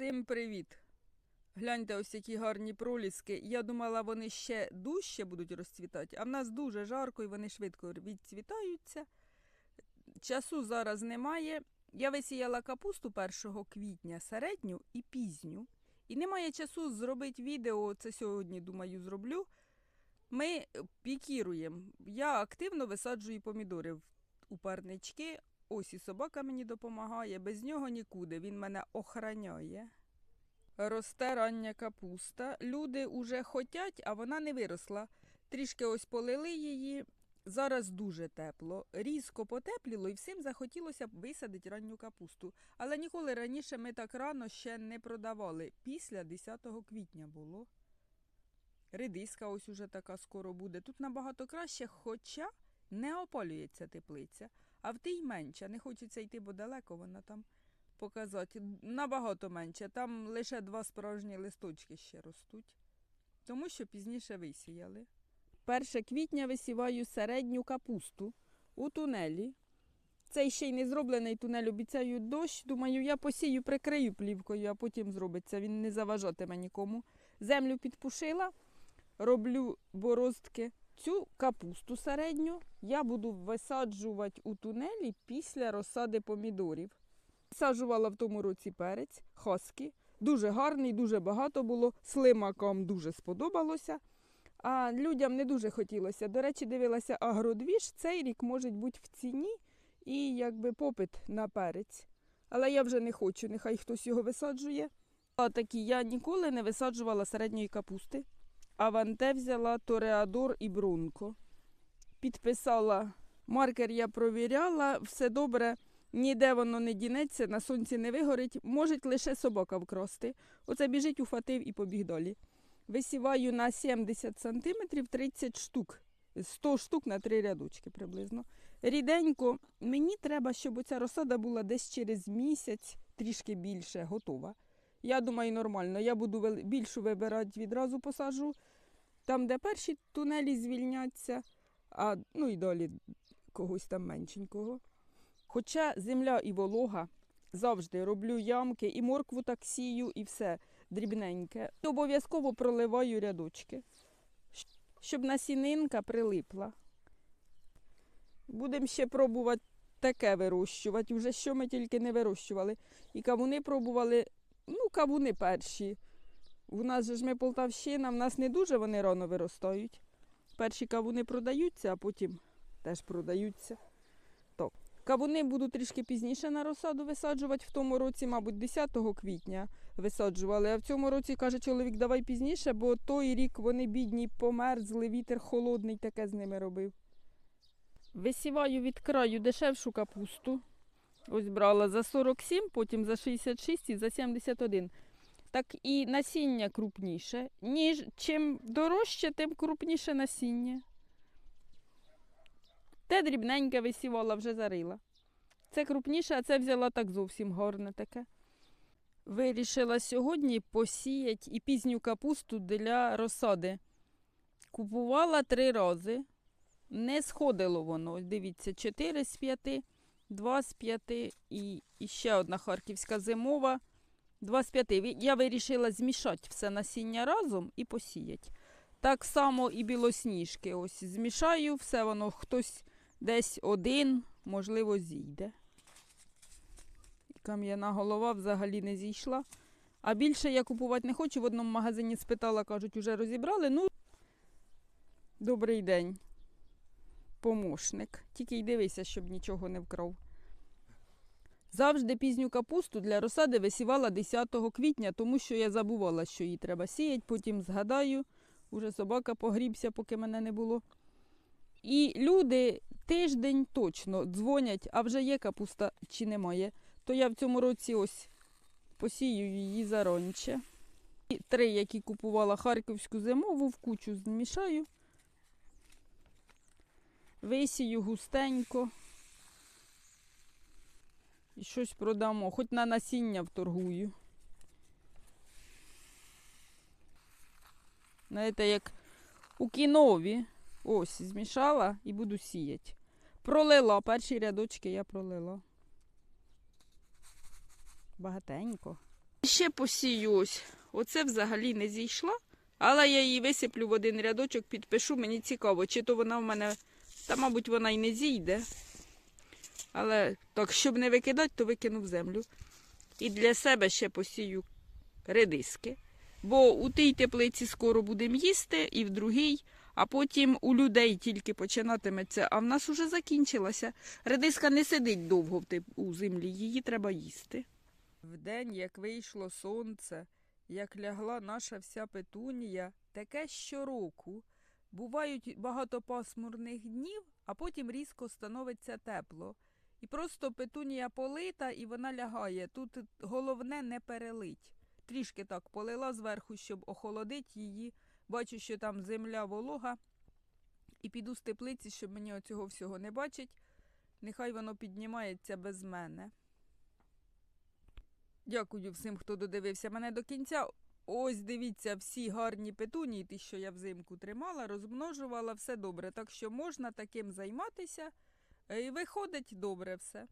Всім привіт! Гляньте, ось які гарні проліски. Я думала, вони ще дужче будуть розцвітати, а в нас дуже жарко і вони швидко відцвітаються. Часу зараз немає. Я висіяла капусту 1 квітня, середню і пізню. І немає часу зробити відео. Це сьогодні, думаю, зроблю. Ми пікіруємо. Я активно висаджую помідори у парнички. Ось і собака мені допомагає. Без нього нікуди. Він мене охраняє. Росте рання капуста. Люди уже хотять, а вона не виросла. Трішки ось полили її. Зараз дуже тепло. Різко потепліло і всім захотілося висадити ранню капусту. Але ніколи раніше ми так рано ще не продавали. Після 10 квітня було. Редиска ось уже така скоро буде. Тут набагато краще, хоча не опалюється теплиця. А в тій менше. Не хочеться йти, бо далеко вона там показати. Набагато менше. Там лише два справжні листочки ще ростуть. Тому що пізніше висіяли. 1 квітня висіваю середню капусту у тунелі. Цей ще й не зроблений тунель, обіцяю дощ. Думаю, я посію, прикрию плівкою, а потім зробиться. Він не заважатиме нікому. Землю підпушила, роблю бороздки. Цю капусту середню я буду висаджувати у тунелі після розсади помідорів. Висаджувала в тому році перець, хаски. Дуже гарний, дуже багато було. Слимакам дуже сподобалося. А людям не дуже хотілося. До речі, дивилася агродвіж. Цей рік може бути в ціні і якби попит на перець. Але я вже не хочу, нехай хтось його висаджує. А такі я ніколи не висаджувала середньої капусти. Аванте взяла Тореадор і Брунко. Підписала маркер, я провіряла, все добре, ніде воно не дінеться, на сонці не вигорить, може лише собака вкрасти. Оце біжить, уфатив і побіг далі. Висіваю на 70 см 30 штук, 100 штук на три рядочки приблизно. Ріденько, мені треба, щоб оця розсада була десь через місяць, трішки більше, готова. Я думаю, нормально. Я буду більшу вибирати, відразу посаджу. Там, де перші тунелі звільняться, а ну і далі когось там меншенького. Хоча земля і волога завжди роблю ямки, і моркву так сію, і все дрібненьке. Обов'язково проливаю рядочки, щоб насінинка прилипла. Будемо ще пробувати таке вирощувати. Вже що ми тільки не вирощували. І кавуни пробували, ну, кавуни перші. У нас же ж ми Полтавщина, в нас не дуже вони рано виростають. Перші кавуни продаються, а потім теж продаються. Так. Кавуни буду трішки пізніше на розсаду висаджувати. В тому році, мабуть, 10 квітня висаджували. А в цьому році каже чоловік, давай пізніше, бо той рік вони бідні померзли, вітер холодний таке з ними робив. Висіваю від краю дешевшу капусту. Ось брала за 47, потім за 66 і за 71. Так і насіння крупніше. Ніж чим дорожче, тим крупніше насіння. Те дрібненьке висівала, вже зарила. Це крупніше, а це взяла так зовсім гарне таке. Вирішила сьогодні посіяти і пізню капусту для розсади. Купувала три рази. Не сходило воно. Дивіться, 4 з 5, 2 з 5 і, і ще одна харківська зимова. 2 з 5. Ві- Я вирішила змішати все насіння разом і посіяти. Так само і білосніжки. Ось змішаю, все воно хтось десь один, можливо, зійде. Кам'яна голова взагалі не зійшла. А більше я купувати не хочу. В одному магазині спитала, кажуть, уже розібрали. Ну, добрий день, помощник. Тільки й дивися, щоб нічого не вкрав. Завжди пізню капусту для розсади висівала 10 квітня, тому що я забувала, що її треба сіяти, потім згадаю, уже собака погрібся, поки мене не було. І люди тиждень точно дзвонять, а вже є капуста чи немає. То я в цьому році ось посію її заронче. І три, які купувала харківську зимову, в кучу змішаю. Висію густенько. І щось продамо, хоч на насіння вторгую. Знаєте, як у кінові. Ось, змішала і буду сіяти. Пролила, перші рядочки я пролила. Багатенько. Ще посію ось. Оце взагалі не зійшла. Але я її висиплю в один рядочок, підпишу. Мені цікаво, чи то вона в мене. Та, мабуть, вона й не зійде. Але так, щоб не викидати, то викину в землю. І для себе ще посію редиски. Бо у тій теплиці скоро будемо їсти, і в другій, а потім у людей тільки починатиметься, а в нас уже закінчилася. Редиска не сидить довго в у землі, її треба їсти. Вдень, як вийшло сонце, як лягла наша вся петунія, таке щороку. Бувають багато пасмурних днів, а потім різко становиться тепло. І просто петунія полита, і вона лягає. Тут головне не перелить. Трішки так полила зверху, щоб охолодить її. Бачу, що там земля волога. І піду з теплиці, щоб мені оцього всього не бачить. Нехай воно піднімається без мене. Дякую всім, хто додивився мене до кінця. Ось дивіться, всі гарні петунії, ті, що я взимку тримала, розмножувала, все добре. Так що можна таким займатися. Е, І виходить добре все.